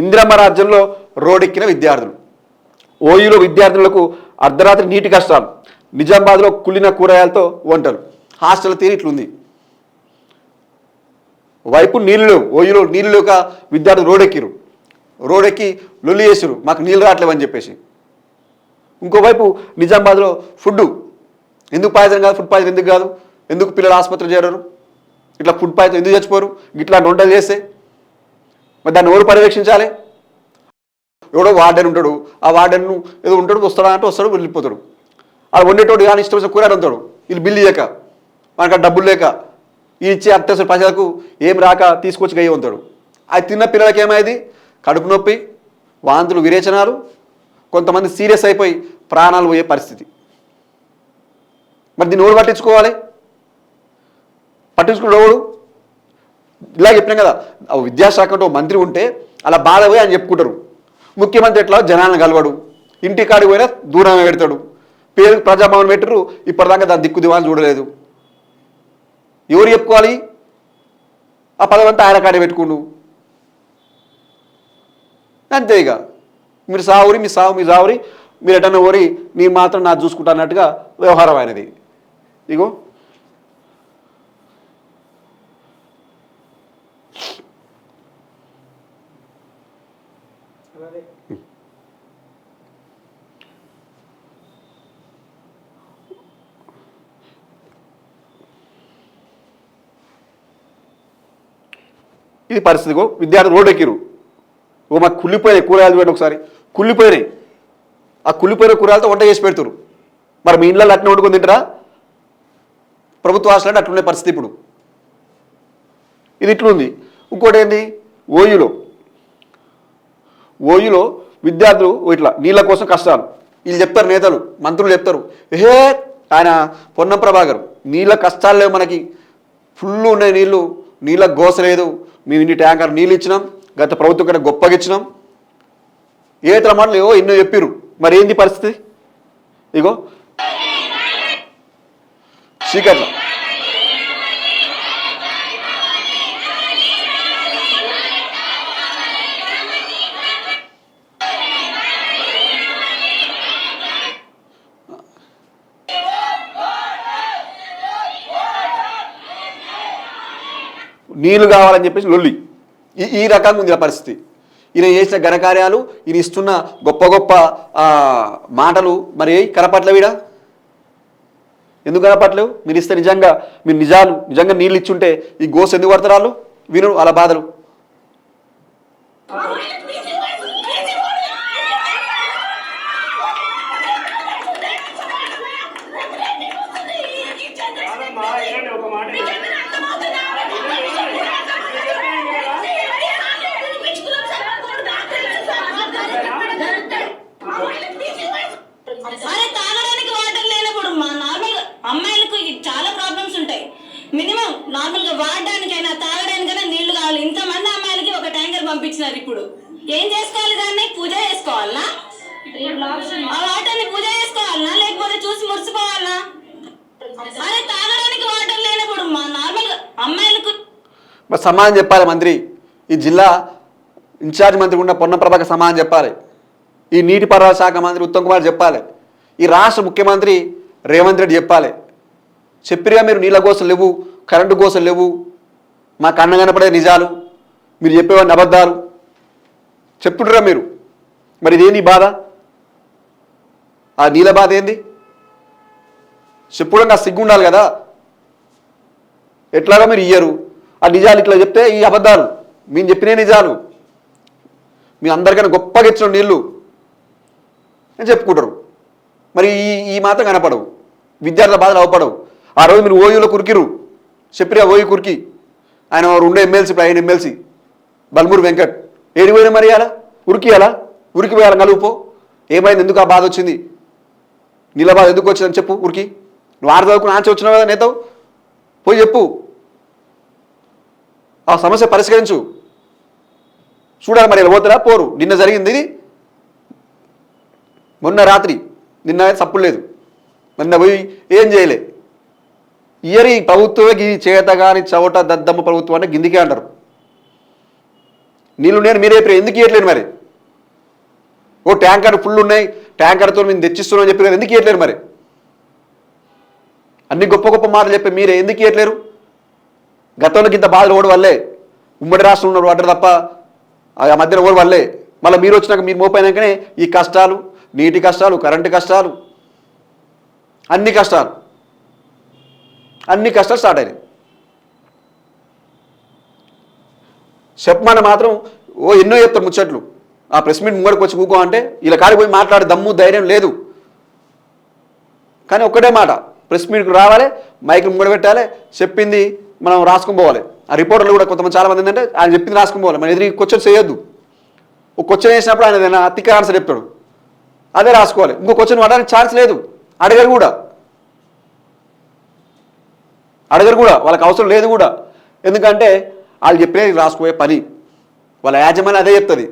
ఇందిరమ్మ రాజ్యంలో రోడెక్కిన విద్యార్థులు. ఓయూలో విద్యార్థులకు అర్ధరాత్రి నీటి కష్టాలు. నిజామాబాద్లో కుళ్ళిన కూరగాయలతో వంటలు. హాస్టల్ తీరు ఇట్లుంది. వైపు నీళ్ళు లేవు. ఓయూలో నీళ్ళు లేక విద్యార్థులు రోడెక్కిరు రోడెక్కి లొల్లి చేసిరు మాకు నీళ్ళు రావట్లేవని చెప్పేసి. ఇంకోవైపు నిజామాబాద్లో ఫుడ్ ఎందుకు పాయిజన్ కాదు ఫుడ్ పాయిజన్ ఎందుకు కాదు? ఎందుకు పిల్లలు ఆసుపత్రి చేరరు? ఇట్లా ఫుడ్ పాయిజన్ ఎందుకు చచ్చిపోరు? ఇట్లా వంటలు చేస్తే మరి దాన్ని ఎవరు పర్యవేక్షించాలి? ఎవడో వార్డెన్ ఉంటాడు. ఆ వార్డెన్ ఏదో ఉంటాడు వస్తాడా అంటే వస్తాడు వెళ్ళిపోతాడు. అది వండేటోడు కానీ ఇష్టం వచ్చిన కూర అంటాడు. వీళ్ళు బిల్లు ఇయ్యక. మనకు డబ్బులు లేక. ఈ ఇచ్చే అత్యవసర ప్రజలకు ఏం రాక తీసుకొచ్చి గయ్య ఉంటాడు అది తిన్న పిల్లలకి ఏమైంది కడుపు నొప్పి వాంతులు విరేచనాలు. కొంతమంది సీరియస్ అయిపోయి ప్రాణాలు పోయే పరిస్థితి. మరి దీన్ని ఎవరు పట్టించుకోవాలి? పట్టించుకున్నాడు ఎవడు? ఇలా చెప్పినాం కదా విద్యాశాఖలో మంత్రి ఉంటే అలా బాధ పోయి అని చెప్పుకుంటారు. ముఖ్యమంత్రి ఎట్లా? జనాలను కలవడు. ఇంటి కాడికి పోయినా దూరంగా పెడతాడు. పేరు ప్రజాభవన్ పెట్టరు ఇప్పటిదాకా దాని దిక్కు దివాని చూడలేదు. ఎవరు చెప్పుకోవాలి? ఆ పదవంతా ఆయన కాడే పెట్టుకుండు. అంతే ఇక. మీరు సావురి మీ సావు మీ సావురి మీరు ఎటన్నా ఓరి నేను మాత్రం నా చూసుకుంటా అన్నట్టుగా వ్యవహారం ఆయనది ఇగో. ఇది పరిస్థితిగో విద్యార్థులు రోడ్డు ఎక్కిరు ఓ మాకు కుళ్ళిపోయినాయి కూరగాయలు చూడండి ఒకసారి. కుళ్ళిపోయినాయి. ఆ కుళ్ళిపోయిన కూరగాయలతో వంట చేసి పెడతారు మరి మీ ఇళ్ళలో అట్నే వండుకొని తింటారా? ప్రభుత్వ హాస్టల్ అట్లుండే పరిస్థితి ఇప్పుడు. ఇది ఇట్లుంది. ఇంకోటి ఏంది? ఓయూలో. ఓయూలో విద్యార్థులు ఇట్లా నీళ్ళ కోసం కష్టాలు. వీళ్ళు చెప్తారు నేతలు మంత్రులు చెప్తారు. హే ఆయన పొన్నం ప్రభాకర్ నీళ్ళ కష్టాలు లేవు మనకి. ఫుల్ ఉన్నాయి నీళ్ళు. నీళ్ళ గోసలేదు మేము ఇన్ని ట్యాంకర్ నీళ్ళు ఇచ్చినాం గత ప్రభుత్వం కంటే గొప్పగా ఇచ్చినాం. ఏ ఇతర మాటలు ఏవో ఎన్నో చెప్పిరు మరి ఏంది పరిస్థితి? ఇగో చీకట్ల. నీళ్ళు కావాలని చెప్పేసి లొల్లి. ఈ ఈ రకంగా ఉంది ఆ పరిస్థితి. ఈయన చేసిన ఘనకార్యాలు ఈయన ఇస్తున్న గొప్ప గొప్ప మాటలు మరి కనపట్లవిడా ఎందుకు కనపట్లేవు? మీరు ఇస్తే నిజంగా మీరు నిజాలు నిజంగా నీళ్ళు ఇచ్చుంటే ఈ గోస్ ఎందుకు పడతారు విను అలా బాధలు కాదమ్మా, వినండి ఒక మాట వినండి. అరే తాగడానికి వాటర్ లేనప్పుడు మా నార్మల్ అమ్మాయిలకు ఈ చాలా ప్రాబ్లమ్స్ ఉంటాయి మినిమం నార్మల్గా వాడడానికైనా తాగడానికైనా నీళ్ళు కావాలి ఇంతమంది అమ్మాయిలకి ఒక ట్యాంకర్ ఇప్పుడు. ఏం చేసుకోవాలి దాన్ని? పూజ చేసుకోవాలనా? ఆ వాటర్ని పూజ చేసుకోవాలనా? లేకపోతే చూసి మురిసిపోవాలనా? అరే తాగడానికి వాటర్ లేనప్పుడు మా నార్మల్ అమ్మాయిలకు మరి సమాధానం చెప్పాలి మంత్రి. ఈ జిల్లా ఇన్ఛార్జ్ మంత్రి ఉన్న పొన్న ప్రభాకర్ సమాధానం చెప్పాలి. ఈ నీటిపారుదల శాఖ మంత్రి ఉత్తమ్ కుమార్ చెప్పాలి. ఈ రాష్ట్ర ముఖ్యమంత్రి రేవంత్ రెడ్డి చెప్పాలి. చెప్పిరిగా మీరు నీళ్ళ కోసం లేవు కరెంటు కోసం లేవు మా కన్న కనపడే నిజాలు. మీరు చెప్పేవాడిని అబద్ధాలు. చెప్పుడురా మీరు? మరి ఇదేంది బాధ? ఆ నీళ్ళ బాధ ఏంది? చెప్పుడంగా సిగ్గు ఉండాలి కదా? ఎట్లాగా మీరు ఇయ్యరు. ఆ నిజాలు ఇట్లా చెప్తే ఈ అబద్ధాలు. మేము చెప్పినే నిజాలు. మీ అందరికన్నా గొప్పగా ఇచ్చిన నీళ్ళు అని చెప్పుకుంటారు. మరి ఈ ఈ మాత్రం కనపడవు. విద్యార్థుల బాధలు అవపడవు. ఆ రోజు మీరు ఓయూలో కురికిరు చెప్పిరా ఓయూ కురికి. ఆయన ఉండే ఎమ్మెల్సీ ఇప్పుడు ఆయన ఎమ్మెల్సీ. బల్మూరు వెంకట్. ఏడిపోయిన మరి అలా ఉరికి అలా ఉరికి పోయాలి ఏమైంది? ఎందుకు ఆ బాధ వచ్చింది? నీళ్ళ బాధ ఎందుకు వచ్చిందని చెప్పు ఉరికి. నువ్వు ఆరు చదువుకుని ఆంచి వచ్చినావు కదా నేతవు. పోయి చెప్పు. ఆ సమస్య పరిష్కరించు. చూడాలి మరి పోతారా? పోరు. నిన్న జరిగింది ఇది. మొన్న రాత్రి. నిన్న సప్పుడు లేదు. నిన్న పోయి ఏం చేయలే. ఇయర్ ఈ ప్రభుత్వమే ఈ చేత కానీ చవట దద్దమ్మ ప్రభుత్వం అంటే గిందికే అంటారు. నీళ్ళు నేను మీరే చెప్పారు. ఎందుకు ఇవ్వట్లేదు మరి? ఓ ట్యాంకర్ ఫుల్ ఉన్నాయి ట్యాంకర్తో మేము తెచ్చిస్తున్నాం చెప్పి ఎందుకు ఇవ్వట్లేరు మరి? అన్ని గొప్ప గొప్ప మాటలు చెప్పి మీరే ఎందుకు ఇవ్వట్లేరు గతంలో ఇంత బాధలు ఓడి వల్లే ఉమ్మడి రాష్ట్రంలో ఉన్నారు వాటర్ తప్ప ఆ మధ్యన ఓడి వల్లే. మళ్ళీ మీరు వచ్చినాక మీరు మోపోయినాకనే ఈ కష్టాలు నీటి కష్టాలు కరెంటు కష్టాలు అన్ని కష్టాలు అన్ని కష్టాలు స్టార్ట్ అయినాయి. చెప్పమని మాత్రం ఓ ఎన్నో చెప్తారు ముచ్చట్లు. ఆ ప్రెస్ మీట్ ముంగడికి వచ్చి కూకో అంటే ఇలా కాడికి పోయి మాట్లాడే దమ్ము ధైర్యం లేదు. కానీ ఒక్కటే మాట ప్రెస్ మీట్కి రావాలి మైక్ ముంగడ పెట్టాలి చెప్పింది మనం రాసుకుని పోవాలి. ఆ రిపోర్టర్లు కూడా కొంతమంది చాలామంది ఏంటంటే ఆయన చెప్పింది రాసుకుని పోవాలి మన ఎదురు క్వశ్చన్ చేయొద్దు. ఒక క్వశ్చన్ వేసినప్పుడు ఆయన ఏదైనా తిక్క ఆన్సర్ చెప్తాడు. అదే రాసుకోవాలి. ఇంకో క్వశ్చన్ పడడానికి ఛాన్స్ లేదు. అడగరు కూడా. అడగరు కూడా. వాళ్ళకి అవసరం లేదు కూడా. ఎందుకంటే వాళ్ళు చెప్పినది రాసుకోయే పని. వాళ్ళ యాజమాన్యం అదే చెప్తుంది.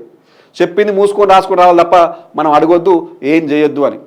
చెప్పింది మూసుకొని రాసుకొని రావాలి తప్ప మనం అడగొద్దు ఏం చేయొద్దు అని.